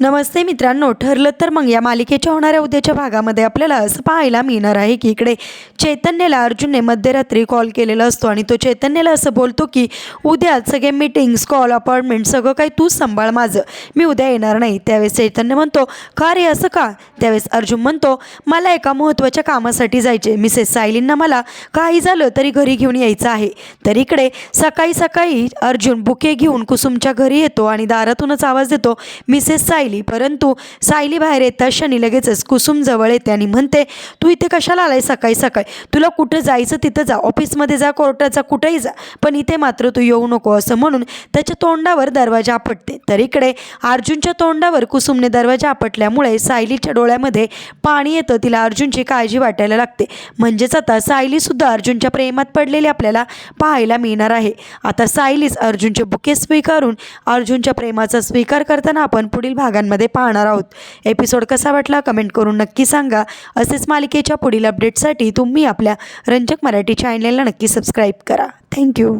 नमस्ते मित्रांनो ठरलं तर मग या मालिकेच्या होणाऱ्या उद्याच्या भागामध्ये आपल्याला असं पाहायला मिळणार आहे की इकडे चैतन्यला अर्जुनने मध्यरात्री कॉल केलेला असतो आणि तो चैतन्यला असं बोलतो की उद्या सगळे मीटिंग्स कॉल अपॉइंटमेंट सगळं काही तूच सांभाळ माझं. मी उद्या येणार नाही. त्यावेळेस चैतन्य म्हणतो का रे असं का? त्यावेळेस अर्जुन म्हणतो मला एका महत्त्वाच्या कामासाठी जायचे मिसेस सायलींना मला काही झालं तरी घरी घेऊन यायचं आहे. तर इकडे सकाळी सकाळी अर्जुन बुके घेऊन कुसुमच्या घरी येतो आणि दारातूनच आवाज देतो मिसेस सायली. परंतु सायली बाहेर येता शनी लगेचच कुसुम जवळ येते आणि म्हणते तू इथे कशाला आलाय सकाळी सकाळी? तुला कुठं जायचं तिथं जा. ऑफिसमध्ये जा कोर्टात जा कुठेही जा. पण इथे मात्र तू येऊ नको असं म्हणून त्याच्या तोंडावर दरवाजा आपटते. तर इकडे अर्जुनच्या तोंडावर कुसुमने दरवाजा आपटल्यामुळे सायलीच्या डोळ्यामध्ये पाणी येतं. तिला अर्जुनची काळजी वाटायला लागते. म्हणजेच आता सायलीसुद्धा अर्जुनच्या प्रेमात पडलेली आपल्याला पाहायला मिळणार आहे. आता सायलीच अर्जुनचे बुके स्वीकारून अर्जुनच्या प्रेमाचा स्वीकार करताना आपण पुढील भागांमध्ये पाहणार आहोत. एपिसोड कसा वाटला कमेंट करून नक्की सांगा. असेच मालिकेच्या पुढील अपडेटसाठी तुम्ही आपल्या रंजक मराठी चॅनलला नक्की सबस्क्राईब करा. थँक्यू